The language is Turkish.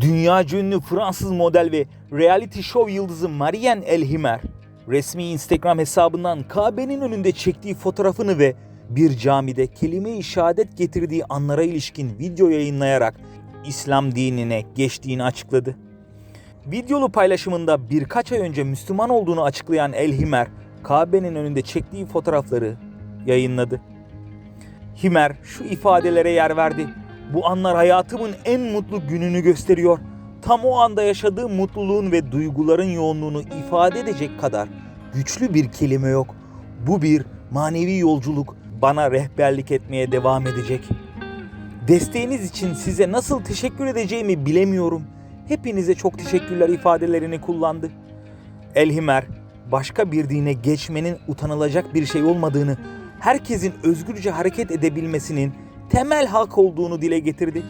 Dünya ünlü Fransız model ve reality show yıldızı Marianne Elhimer, resmi Instagram hesabından Kabe'nin önünde çektiği fotoğrafını ve bir camide kelime-i şehadet getirdiği anlara ilişkin video yayınlayarak İslam dinine geçtiğini açıkladı. Videolu paylaşımında birkaç ay önce Müslüman olduğunu açıklayan Elhimer, Kabe'nin önünde çektiği fotoğrafları yayınladı. Himer şu ifadelere yer verdi. Bu anlar hayatımın en mutlu gününü gösteriyor. Tam o anda yaşadığım mutluluğun ve duyguların yoğunluğunu ifade edecek kadar güçlü bir kelime yok. Bu bir manevi yolculuk bana rehberlik etmeye devam edecek. Desteğiniz için size nasıl teşekkür edeceğimi bilemiyorum. Hepinize çok teşekkürler ifadelerini kullandı. Elhimer başka bir dine geçmenin utanılacak bir şey olmadığını, herkesin özgürce hareket edebilmesinin temel hak olduğunu dile getirdi.